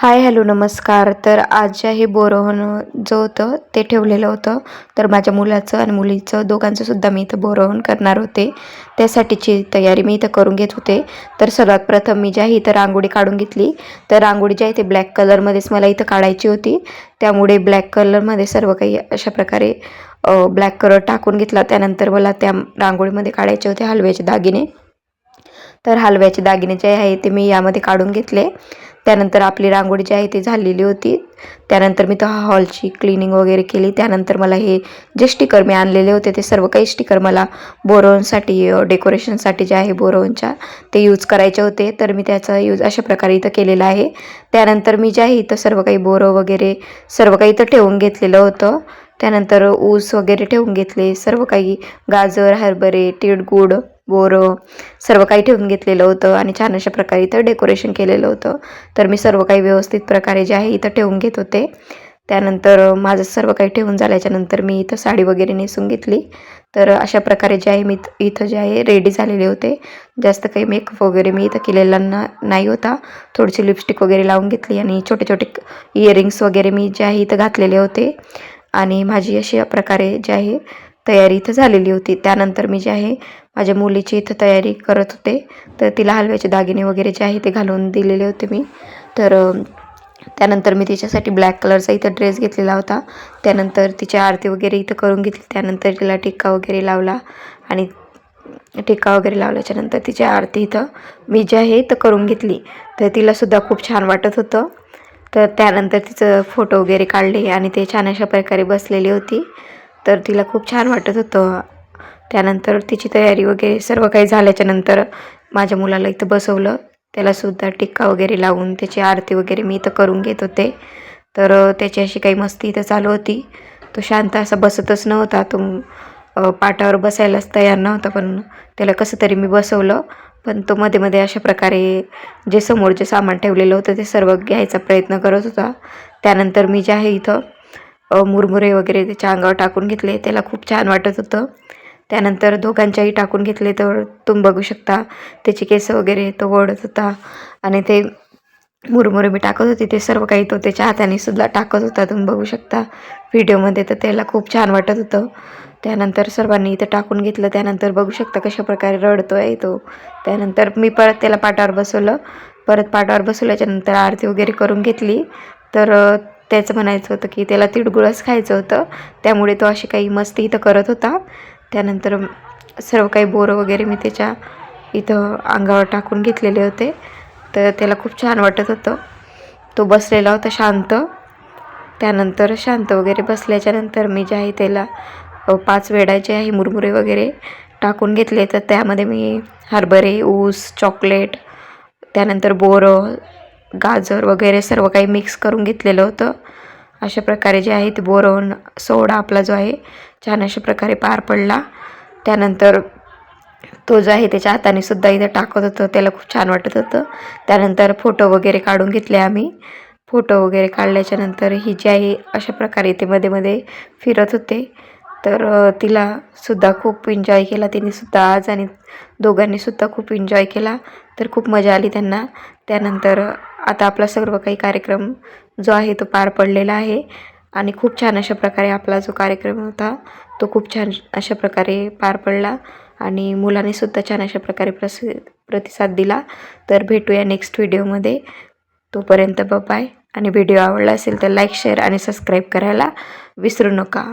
Hi hello नमस्कार. तर आज जे आहे बोरवण जो होतं ते ठेवलेलं होतं. तर माझ्या मुलाचं आणि मुलीचं दोघांचं सुद्धा मी इथं बोरवण करणार होते. त्यासाठीची तयारी मी इथं करून घेत होते. तर सर्वात प्रथम मी जे आहे इथं रांगोळी काढून घेतली. तर रांगोळी जी आहे ते ब्लॅक कलरमध्येच मला इथं काढायची होती. त्यामुळे ब्लॅक कलरमध्ये सर्व काही अशा प्रकारे ब्लॅक कलर टाकून घेतला. त्यानंतर मला त्या रांगोळीमध्ये काढायचे होते हलव्याचे दागिने. तर हलव्याचे दागिने जे आहे ते मी यामध्ये काढून घेतले. त्यानंतर आपली रांगोळी जी आहे ती झालेली होती. त्यानंतर मी तो हॉलची क्लिनिंग वगैरे केली. त्यानंतर मला हे जे स्टिकर मी आणलेले होते ते सर्व काही स्टिकर मला बोरवनसाठी डेकोरेशनसाठी जे आहे बोरवनच्या ते यूज करायचे होते. तर मी त्याचा यूज अशा प्रकारे इथं केलेला आहे. त्यानंतर मी जे आहे इथं सर्व काही बोरं वगैरे सर्व काही इथं ठेवून घेतलेलं होतं. त्यानंतर ऊस वगैरे ठेवून घेतले. सर्व काही गाजर हरभरे तिळगुळ बोरं सर्व काही ठेवून घेतलेलं होतं आणि छान अशा प्रकारे इथं डेकोरेशन केलेलं होतं. तर मी सर्व काही व्यवस्थित प्रकारे जे आहे इथं ठेवून घेत होते. त्यानंतर माझं सर्व काही ठेवून झाल्याच्यानंतर मी इथं साडी वगैरे नेसून घेतली. तर अशा प्रकारे जे आहे मी इथं जे आहे रेडी झालेले होते. जास्त काही मेकअप वगैरे मी इथं केलेला ना नाही होता. थोडीशी लिपस्टिक वगैरे लावून घेतली आणि छोटे छोटे इयरिंग्स वगैरे मी जे आहे इथं घातलेले होते. आणि माझी अशा प्रकारे जे आहे तयारी इथं झालेली होती. त्यानंतर मी जे आहे माझ्या मुलीची इथं तयारी करत होते. तर तिला हलव्याचे दागिने वगैरे जे आहे ते घालून दिलेले होते मी. तर त्यानंतर मी तिच्यासाठी ब्लॅक कलरचा इथं ड्रेस घेतलेला होता. त्यानंतर तिची आरती वगैरे इथं करून घेतली. त्यानंतर तिला टिक्का वगैरे लावला आणि टिक्का वगैरे लावल्याच्यानंतर तिची आरती इथं मी जे आहे तर करून घेतली. तर तिलासुद्धा खूप छान वाटत होतं. तर त्यानंतर तिचं फोटो वगैरे काढले आणि ते छान अशा प्रकारे बसलेली होती. तर तिला खूप छान वाटत होतं. त्यानंतर तिची तयारी वगैरे सर्व काही झाल्याच्यानंतर माझ्या मुलाला इथं बसवलं. त्यालासुद्धा टिक्का वगैरे लावून त्याची आरती वगैरे मी इथं करून घेत होते. तर त्याची अशी काही मस्ती इथं चालू होती. तो शांत असा बसतच नव्हता. तो पाटावर बसायलाच तयार नव्हता पण त्याला कसं तरी मी बसवलं. पण तो मध्ये मध्ये अशा प्रकारे जे समोर जे सामान ठेवलेलं होतं ते सर्व घ्यायचा प्रयत्न करत होता. त्यानंतर मी जे आहे इथं मुरमुरे वगैरे त्याच्या अंगावर टाकून घेतले. त्याला खूप छान वाटत होतं. त्यानंतर दोघांच्याही टाकून घेतले तर तुम्ही बघू शकता. त्याचे केस वगैरे तो ओढत होता आणि ते मुरमुरे मी टाकत होते. ते सर्व काही तो त्याच्या हाताने सुद्धा टाकत होता. तुम्ही बघू शकता. व्हिडिओमध्ये तर त्याला खूप छान वाटत होतं. त्यानंतर सर्वांनी इथं टाकून घेतलं. त्यानंतर बघू शकता कशा प्रकारे रडतो आहे तो. त्यानंतर मी परत त्याला पाटावर बसवलं. परत पाटावर बसवल्याच्यानंतर आरती वगैरे करून घेतली. तर त्याचं म्हणायचं होतं की त्याला तिळगुळच खायचं होतं. त्यामुळे तो अशी काही मस्ती इथं करत होता. त्यानंतर सर्व काही बोरं वगैरे मी त्याच्या इथं अंगावर टाकून घेतलेले होते. तर त्याला खूप छान वाटत होतं. तो बसलेला होता शांत. त्यानंतर शांत वगैरे बसल्याच्यानंतर मी जे आहे त्याला पाच वेळाचे आहे मुरमुरे वगैरे टाकून घेतले. तर त्यामध्ये मी हरभरे ऊस चॉकलेट त्यानंतर बोरं गाजर वगैरे सर्व काही मिक्स करून घेतलेलं होतं. अशा प्रकारे जे आहे ते बोरवून सोडा आपला जो आहे छान अशा प्रकारे पार पडला. त्यानंतर तो जो आहे त्याच्या हाताने सुद्धा इथं टाकत होतं. त्याला खूप छान वाटत होतं. त्यानंतर फोटो वगैरे काढून घेतले आम्ही. फोटो वगैरे काढल्याच्यानंतर ही जी आहे अशा प्रकारे ते मध्ये मध्ये फिरत होते. तर तिला सुद्धा खूप एन्जॉय केला. तिने सुद्धा आज आणि दोघांनी सुद्धा खूप एन्जॉय केला. तर खूप मजा आली त्यांना. त्यानंतर आता आपला सर्व काही कार्यक्रम जो आहे तो पार पडलेला आहे. आणि खूप छान अशा प्रकारे आपला जो कार्यक्रम होता तो खूप छान अशा प्रकारे पार पडला. आणि मुलाने सुद्धा छान अशा प्रकारे प्रस प्रतिसाद दिला. तर भेटूया नेक्स्ट व्हिडिओमध्ये तोपर्यंत बाय आणि व्हिडिओ आवडला असेल तर लाईक शेअर आणि सबस्क्राईब करायला विसरू नका.